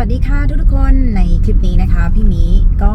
สวัสดีค่ะทุกๆคนในคลิปนี้นะคะ พี่มีก็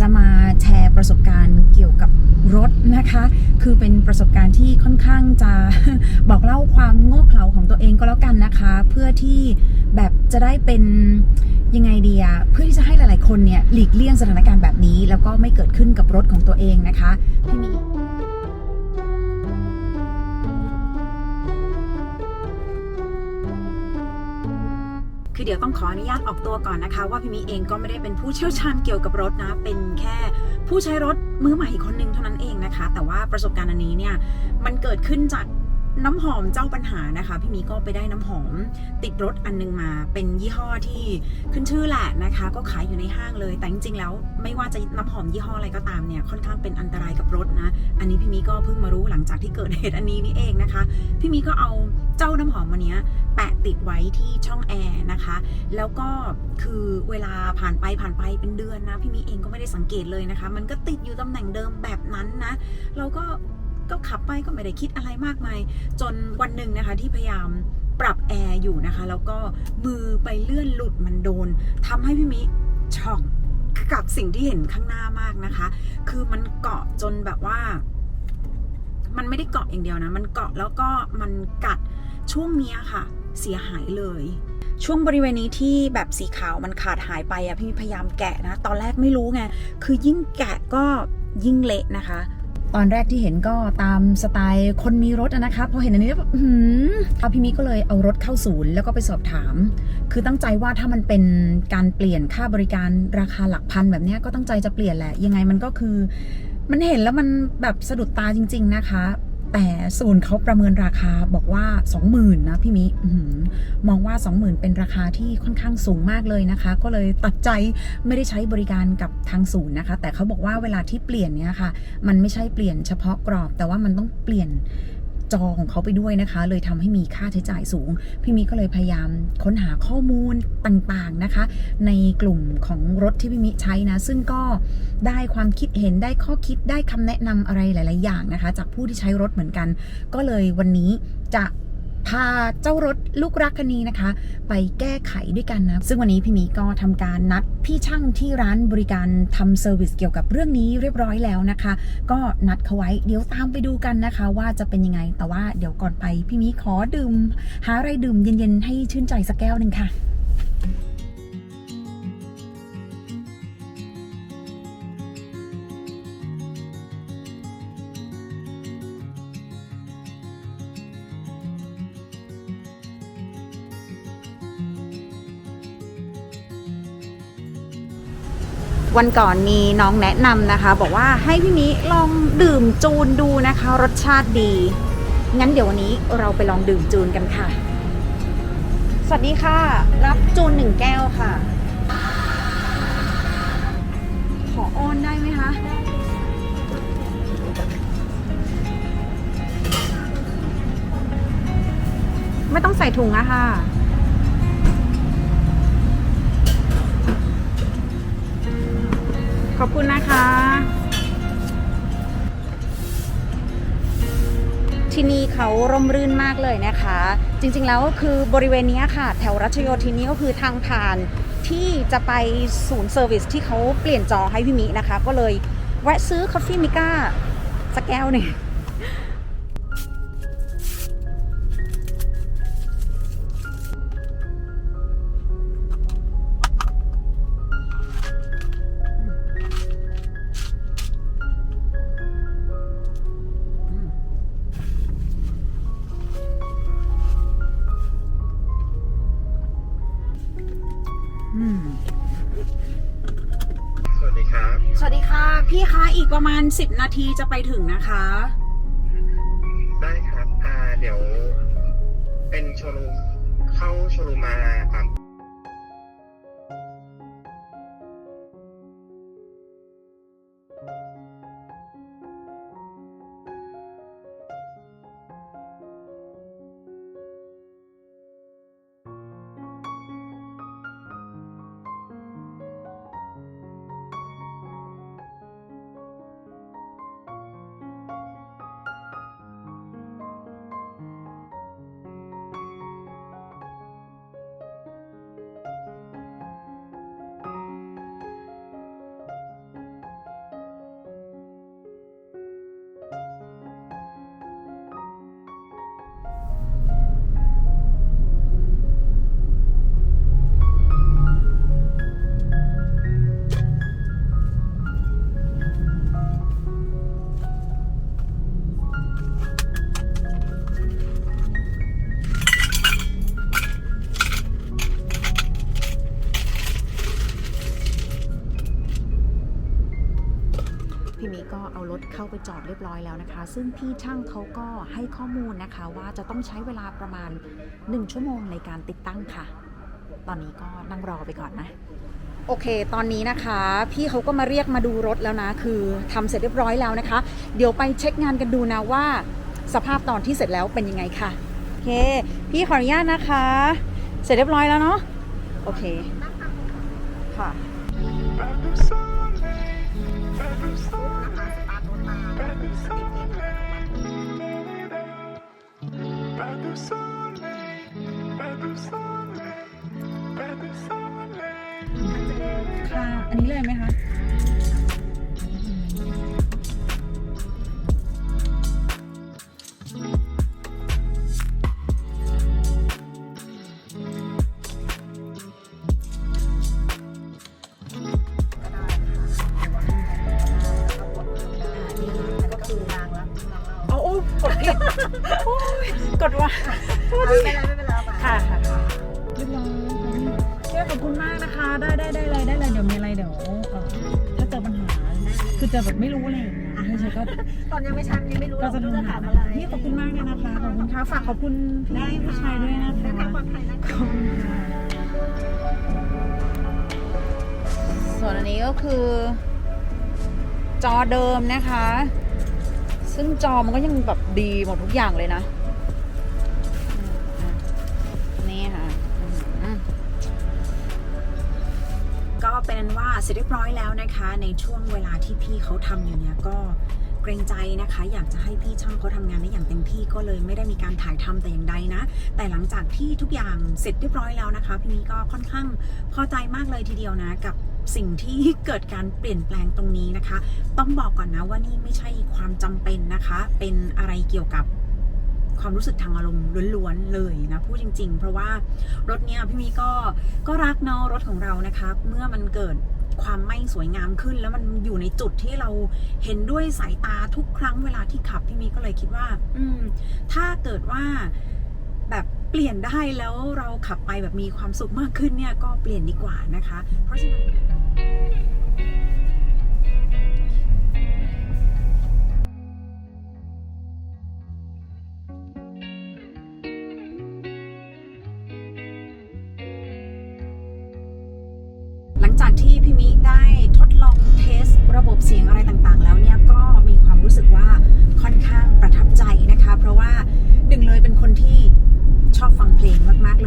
จะมาแชร์ประสบการณ์เกี่ยวกับรถนะคะ คือเป็นประสบการณ์ที่ค่อนข้างจะบอกเล่าความโง่เขลาของตัวเองก็แล้วกันนะคะ เพื่อที่แบบจะได้เป็นยังไงดีอะเพื่อที่จะให้หลาย ๆ คนเนี่ยหลีกเลี่ยงสถานการณ์แบบนี้ แล้วก็ไม่เกิดขึ้นกับรถของตัวเองนะคะ พี่มี คือเดี๋ยวต้องขออนุญาตออกตัวก่อนนะคะ ว่าพี่มิเองก็ไม่ได้เป็นผู้เชี่ยวชาญเกี่ยวกับรถนะ เป็นแค่ผู้ใช้รถมือใหม่คนหนึ่งเท่านั้นเองนะคะ แต่ว่าประสบการณ์อันนี้เนี่ยมันเกิดขึ้นจาก น้ำหอมเจ้าปัญหานะคะพี่มีก็ไปได้น้ำหอมติดรถอันนึงมา เป็นยี่ห้อที่ขึ้นชื่อแหละนะคะ ก็ขายอยู่ในห้างเลย แต่จริงๆแล้วไม่ว่าจะน้ำหอมยี่ห้ออะไรก็ตามเนี่ยค่อนข้างเป็นอันตรายกับรถนะ อันนี้พี่มีก็เพิ่งมารู้หลังจากที่เกิดเหตุอันนี้นี่เองนะคะ พี่มีก็เอาเจ้าน้ำหอมวันเนี้ยแปะติดไว้ที่ช่องแอร์นะคะ แล้วก็คือเวลาผ่านไปผ่านไปเป็นเดือนนะ พี่มีเองก็ไม่ได้สังเกตเลยนะคะ มันก็ติดอยู่ตำแหน่งเดิมแบบนั้นนะ เราก็ ก็ขับไปก็ไม่ได้คิดอะไรมากมาย จนวันหนึ่งนะคะที่พยายามปรับแอร์อยู่นะคะ แล้วก็มือไปเลื่อนหลุดมันโดนทำให้พี่มิช็อกกับสิ่งที่เห็นข้างหน้ามากนะคะ คือมันเกาะจนแบบว่า มันไม่ได้เกาะอย่างเดียวนะ มันเกาะแล้วก็มันกัดช่วงเนี้ยค่ะ เสียหายเลยช่วงบริเวณนี้ที่แบบสีขาวมันขาดหายไปอะพี่พยายามแกะนะ ตอนแรกไม่รู้ไง คือยิ่งแกะก็ยิ่งเละนะคะ ตอนแรกที่เห็นก็ตามสไตล์คนมีรถนะคะพอเห็นอันนี้แล้วแบบอื้อหือเอาพี่มิก็เลยเอารถเข้าศูนย์แล้วก็ไปสอบถาม คือตั้งใจว่าถ้ามันเป็นการเปลี่ยนค่าบริการราคาหลักพันแบบนี้ก็ตั้งใจจะเปลี่ยนแหละ ยังไงมันก็คือ มันเห็นแล้วมันแบบสะดุดตาจริง ๆ นะคะ แต่ศูนย์เขาประเมินราคาบอกว่า 20,000นะพี่มิมองว่า 20,000 เป็นราคาที่ค่อนข้างสูงมากเลยนะคะ ก็เลยตัดใจไม่ได้ใช้บริการกับทางศูนย์นะคะ แต่เขาบอกว่าเวลาที่เปลี่ยนเนี่ยค่ะ มันไม่ใช่เปลี่ยนเฉพาะกรอบ แต่ว่ามันต้องเปลี่ยน จอของเขาไปด้วยนะคะ เลยทำให้มีค่าใช้จ่ายสูง พี่มิก็เลยพยายามค้นหาข้อมูลต่างๆนะคะ ในกลุ่มของรถที่พี่มิใช้นะ ซึ่งก็ได้ความคิดเห็นได้ข้อคิดได้คำแนะนำอะไรหลาย ๆ อย่างนะคะ จากผู้ที่ใช้รถเหมือนกัน ก็เลยวันนี้จะ พาเจ้ารถลูกรักคันนี้นะคะ ไปแก้ไขด้วยกันนะ ซึ่งวันนี้พี่หมีก็ทำการนัดพี่ช่างที่ร้านบริการทำเซอร์วิสเกี่ยวกับเรื่องนี้เรียบร้อยแล้วนะคะ ก็นัดเขาไว้เดี๋ยวตามไปดูกันนะคะ ว่าจะเป็นยังไงแต่ว่าเดี๋ยวก่อนไปพี่หมีขอดื่ม หาอะไรดื่มเย็นๆให้ชื่นใจสักแก้วหนึ่งค่ะ วันก่อนมีน้องแนะนำนะคะ บอกว่าให้พี่มิลองดื่มจูนดูนะคะ รสชาติดี งั้นเดี๋ยววันนี้เราไปลองดื่มจูนกันค่ะ สวัสดีค่ะ รับจูนหนึ่งแก้วค่ะ ขอออนได้ไหมคะไม่ต้องใส่ถุงอะค่ะ อบคุณนะคะ ที่นี่เขาร่มรื่นมากเลยนะคะ จริงๆแล้วคือบริเวณนี้ค่ะ แถวรัชโยธินนี้ก็คือทางผ่านที่จะไปศูนย์เซอร์วิสที่เขาเปลี่ยนจอให้พี่มินะคะ ก็เลยแวะซื้อคอฟฟี่มิก้าสักแก้วหนึ่ง อีกประมาณ 10 นาทีจะไปถึงนะคะ ได้ครับ อ่า เดี๋ยว เป็นโชว์รูมเข้าโชว์รูมมาอ่า รถเข้าไปจอดเรียบร้อยแล้วนะคะ ซึ่งพี่ช่างเขาก็ให้ข้อมูลนะคะว่าจะต้องใช้เวลาประมาณ 1 ชั่วโมงในการติดตั้งค่ะ ตอนนี้ก็นั่งรอไปก่อนนะโอเค ตอนนี้นะคะ พี่เขาก็มาเรียกมาดูรถแล้วนะ คือทำเสร็จเรียบร้อยแล้วนะคะ เดี๋ยวไปเช็คงานกันดูนะว่า สภาพตอนที่เสร็จแล้วเป็นยังไงค่ะ โอเค พี่ขออนุญาตนะคะ เสร็จเรียบร้อยแล้วเนาะ โอเค ค่ะ อันนี้เลยไหมคะ จอแบบไม่รู้อะไรอย่างเงี้ยให้เชยก็ตอนยังไม่ชันยังไม่รู้ก็จะรู้โทรจะหาถามอะไรนี่ขอบคุณมากเลยนะคะขอบคุณค่ะฝากขอบคุณพี่ผู้ชายด้วยนะคะเดินทางปลอดภัยนะขอบคุณค่ะส่วนอันนี้ก็คือ จอเดิมนะคะ ซึ่งจอมันก็ยังแบบดีหมดทุกอย่างเลยนะ เป็นว่าเสร็จเรียบร้อยแล้วนะคะ ในช่วงเวลาที่พี่เขาทำอยู่เนี่ยก็เกรงใจนะคะ อยากจะให้พี่ช่างเขาทำงานได้อย่างเต็มที่ก็เลยไม่ได้มีการถ่ายทำแต่อย่างใดนะ แต่หลังจากที่ทุกอย่างเสร็จเรียบร้อยแล้วนะคะพี่นี้ก็ค่อนข้างพอใจมากเลยทีเดียวนะกับสิ่งที่เกิดการเปลี่ยนแปลงตรงนี้นะคะ ต้องบอกก่อนนะว่านี่ไม่ใช่ความจำเป็นนะคะ เป็นอะไรเกี่ยวกับ ความรู้สึกทางอารมณ์ล้วนๆเลยนะพูดจริง ๆ เพราะว่ารถเนี้ยพี่มีก็ก็รักเนาะรถของเรานะคะ เมื่อมันเกิดความไม่สวยงามขึ้น แล้วมันอยู่ในจุดที่เราเห็นด้วยสายตาทุกครั้งเวลาที่ขับพี่มีก็เลยคิดว่า อืม ถ้าเกิดว่าแบบเปลี่ยนได้แล้วเราขับไปแบบมีความสุขมากขึ้นเนี่ยก็เปลี่ยนดีกว่านะคะ เพราะฉะนั้น จากที่พี่มิได้ทดลองเทสระบบเสียงอะไรต่างๆ แล้วเนี่ยก็มีความรู้สึกว่าค่อนข้างประทับใจนะคะ เพราะว่าหนึ่งเลยเป็นคนที่ชอบฟังเพลงมากๆ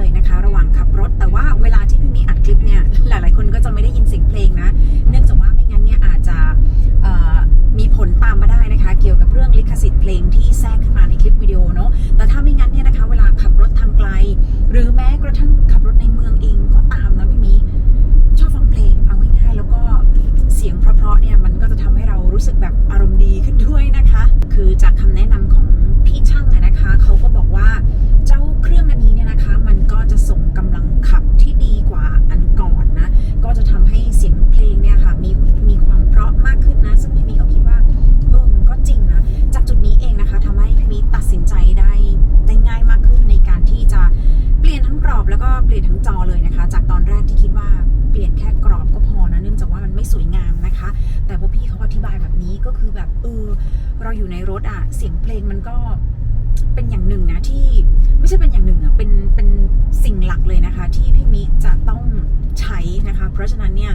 สึกแบบอารมณ์ดีขึ้นด้วยนะคะ คือจากคำแนะนำ เราอยู่ในรถอะเสียงเพลงมันก็เป็นอย่างหนึ่งนะที่ไม่ใช่เป็นอย่างหนึ่งอะเป็นเป็นสิ่งหลักเลยนะคะ ที่พี่มิจะต้องใช้นะคะ เพราะฉะนั้นเนี่ย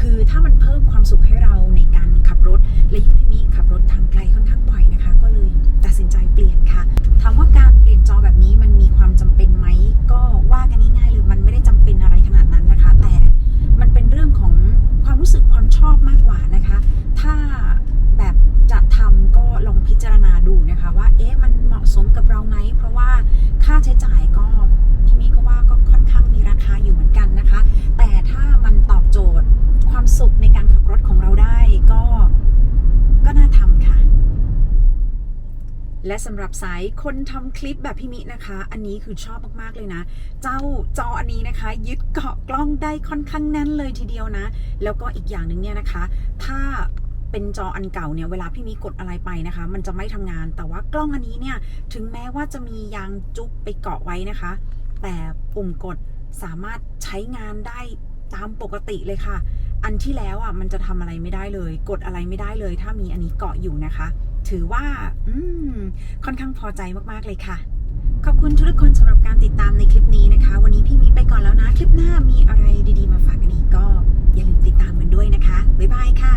คือถ้ามันเพิ่มความสุขให้เราในการขับรถและยิ่งพี่มิขับรถทางไกลค่อนข้างบ่อยนะคะ ก็เลยตัดสินใจเปลี่ยนค่ะถามว่าการเปลี่ยนจอแบบนี้มันมีความจำเป็นไหมก็ว่ากันง่าย และสำหรับสายคนทำคลิปแบบพี่มินะคะ อันนี้คือชอบมากๆเลยนะ เจ้าจออันนี้นะคะ ยึดเกาะกล้องได้ค่อนข้างแน่นเลยทีเดียวนะ แล้วก็อีกอย่างหนึ่งเนี่ยนะคะ ถ้าเป็นจออันเก่าเนี่ยเวลาพี่มิกดอะไรไปนะคะ มันจะไม่ทำงาน แต่ว่ากล้องอันนี้เนี่ยถึงแม้ว่าจะมียางจุ๊บไปเกาะไว้นะคะ แต่ปุ่มกดสามารถใช้งานได้ตามปกติเลยค่ะ อันที่แล้วอะมันจะทำอะไรไม่ได้เลย กดอะไรไม่ได้เลย ถ้ามีอันนี้เกาะอยู่นะคะ ถือว่า อืม ค่อนข้างพอใจมากๆเลยค่ะ ขอบคุณทุกคนสำหรับการติดตามในคลิปนี้นะคะ วันนี้พี่มิไปก่อนแล้วนะ คลิปหน้ามีอะไรดีๆมาฝากกันอีกก็ อย่าลืมติดตามกันด้วยนะคะ บ๊ายบายค่ะ